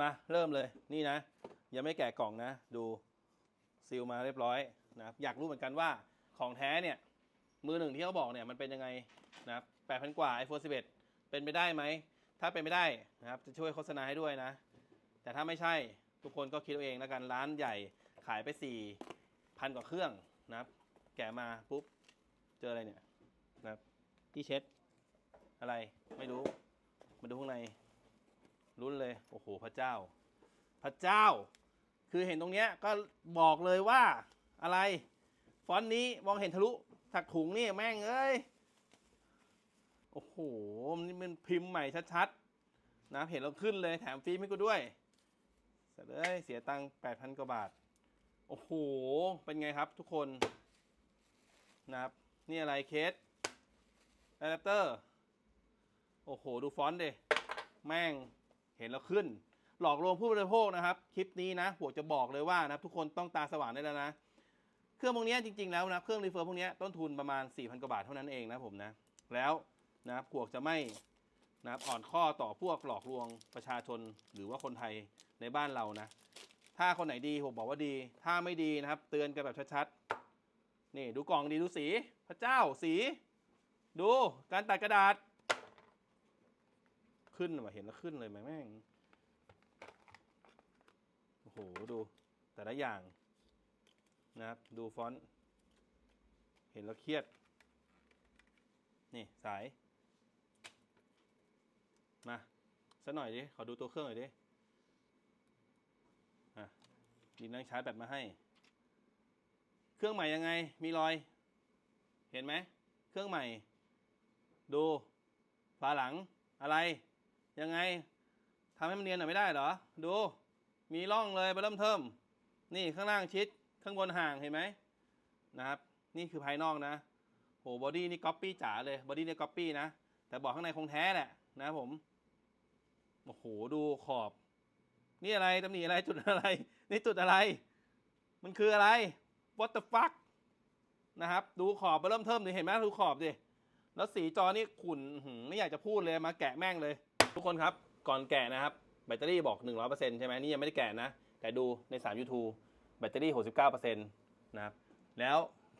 มาเริ่มเลยนี่นะ ยังไม่แกะกล่องนะ ดูซีลมาเรียบร้อยนะครับอยากรู้เหมือนกันว่าของแท้เนี่ย มือหนึ่งที่เขาบอกเนี่ยมันเป็นยังไงนะครับแปดพันกว่า iPhone 11 เป็นไปได้ไหม ถ้าเป็นไม่ได้นะครับจะช่วยโฆษณาให้ด้วยนะ แต่ถ้าไม่ใช่ทุกคนก็คิดเอาเองแล้วกันร้านใหญ่ขายไปสี่พันกว่าเครื่องนะครับ แกะมาปุ๊บ เจออะไรเนี่ยนะครับที่เช็ดอะไรไม่รู้ มาดูข้างใน รุ้นเลย โอ้โห พระเจ้า พระเจ้า คือเห็นตรงเนี้ยก็บอกเลยว่าอะไร ฟอนต์นี้มองเห็นทะลุถักถุงนี่แม่งเอ้ย โอ้โห นี่มันพิมพ์ใหม่ชัดๆ นะเห็นเราขึ้นเลยแถมฟิล์มให้กูด้วยเสร็จเลยเสียตังค์แปดพันกว่าบาท โอ้โห เป็นไงครับทุกคนนะครับ นี่อะไรเคสอะแดปเตอร์ โอ้โห ดูฟอนต์ดิ แม่ง เห็นแล้วขึ้น หลอกลวงผู้บริโภคนะครับ คลิปนี้นะผมจะบอกเลยว่านะทุกคนต้องตาสว่างได้แล้วนะ เครื่องพวกนี้จริงๆแล้วนะเครื่องรีเฟิร์พวกนี้ต้นทุนประมาณ 4,000กว่าบาทเท่านั้นเองนะผมนะแล้วนะครับพวกจะไม่นะครับอ่อนข้อต่อพวกหลอกลวงประชาชนหรือว่าคนไทยในบ้านเรานะ ถ้าคนไหนดีผมบอกว่าดี ถ้าไม่ดีนะครับ เตือนกันแบบชัดๆนี่ดูกล่องดีดูสี พระเจ้าสี ดูการตัดกระดาษ ขึ้นมาเห็นแล้วขึ้นเลยไหมแม่ง โอ้โห ดู แต่ละอย่าง นะครับ ดูฟอนต์เห็นแล้วเครียด นี่สาย มาสักหน่อยดิ ขอดูตัวเครื่องหน่อยดิอะดีนั่งชาร์จแบตมาให้ เครื่องใหม่ยังไง มีรอย เห็นไหม เครื่องใหม่ ดูฝาหลังอะไร ยังไงทำให้มันเนียนหน่อยไม่ได้เหรอ ดู มีร่องเลยไปเริ่มเทิมนี่ข้างล่างชิดข้างบนห่างเห็นไหมนะครับ นี่คือภายนอกนะโหบอดี้นี่ก๊อปปี้จ๋าเลยบอดี้นี่ก๊อปปี้นะ แต่บอกข้างในคงแท้แหละนะครับผมโอ้โหดูขอบ นี่อะไรตำหนิอะไรจุดอะไร นี่จุดอะไร มันคืออะไร what the fuck นะครับ ดูขอบไปเริ่มเทิมดิเห็นไหมดูขอบดิแล้วสีจอนี่ขุ่นไม่อยากจะพูดเลยมาแกะแม่งเลย ทุกคนครับ ก่อนแกะนะครับ แบตเตอรี่บอก 100%ใช่ไหมนี่ยังไม่ได้แกะนะ แต่ดูใน3 YouTube แบตเตอรี่ 69%นะครับ แล้ว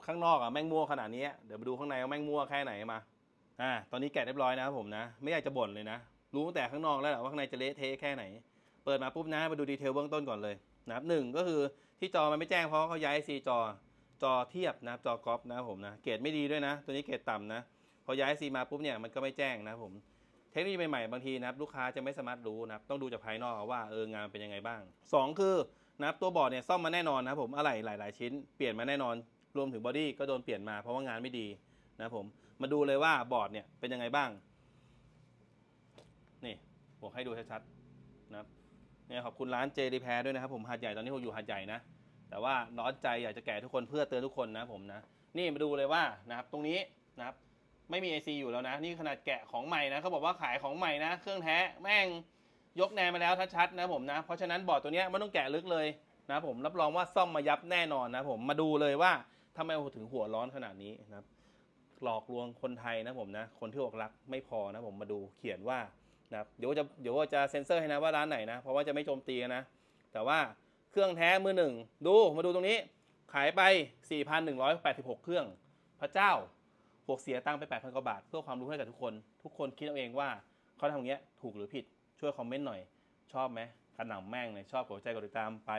ข้างนอกอะแม่งมั่วขนาดนี้ เดี๋ยวมาดูข้างในว่าแม่งมั่วแค่ไหนมา อ่า ตอนนี้แกะเรียบร้อยนะครับผมนะ ไม่อยากจะบ่นเลยนะ รู้ตั้งแต่ข้างนอกแล้วแหละว่าข้างในจะเละเทะแค่ไหน เปิดมาปุ๊บนะ มาดูดีเทลเบื้องต้นก่อนเลยนะครับหนึ่งก็คือที่จอมันไม่แจ้งเพราะเขาย้ายซีจอ จอเทียบนะครับจอกอล์นะครับผมนะ เกรดไม่ดีด้วยนะ ตัวนี้เกรดต่ำนะ พอย้ายซีมาปุ๊บเนี่ยมันก็ไม่แจ้งนะครับผม เทคโนโลยีใหม่ๆบางทีนะครับลูกค้าจะไม่สามารถรู้นะครับต้องดูจากภายนอกว่าเอองานเป็นยังไงบ้างสองคือนะครับตัวบอร์ดเนี่ยซ่อมมาแน่นอนนะครับผมอะไหล่หลาย ๆ ชิ้นเปลี่ยนมาแน่นอน รวมถึงบอดี้ก็โดนเปลี่ยนมาเพราะว่างานไม่ดีนะครับผมมาดูเลยว่าบอร์ดเนี่ยเป็นยังไงบ้างนี่บอกให้ดูชัดๆนะครับเนี่ยขอบคุณร้านเจรีแพรด้วยนะครับผมหาดใหญ่ตอนนี้ผมอยู่หาดใหญ่นะแต่ว่าร้อนใจอยากจะแก่ทุกคนเพื่อเตือนทุกคนนะผมนะนี่มาดูเลยว่านะครับตรงนี้นะครับ ไม่มี AC อยู่แล้วนะ นี่ขนาดแกะของใหม่นะเขาบอกว่าขายของใหม่นะ เครื่องแท้แม่งยกแนวมาแล้วชัดๆนะผมนะ เพราะฉะนั้นบอร์ดตัวนี้ไม่ต้องแกะลึกเลยนะผมรับรองว่าซ่อมมายับแน่นอนนะผมมาดูเลยว่าทำไมถึงหัวร้อนขนาดนี้นะครับหลอกลวงคนไทยนะผมนะ คนที่อกรักไม่พอนะผมมาดูเขียนว่านะเดี๋ยวจะเดี๋ยวจะเซ็นเซอร์ให้นะว่าร้านไหนนะ เพราะว่าจะไม่โจมตีนนะแต่ว่าเครื่องแท้มือหนึ่งดูมาดูตรงนี้ ขายไป 4,186 เครื่อง พระเจ้า พวกเสียตังค์ไป 8,000 กว่าบาท เพื่อความรู้ให้กับทุกคน ทุกคนคิดเอาเองว่าเขาทำอย่างเงี้ยถูกหรือผิด ช่วยคอมเมนต์หน่อย ชอบไหมกระหน่ำแม่งเลยชอบกดใจกดติดตามไป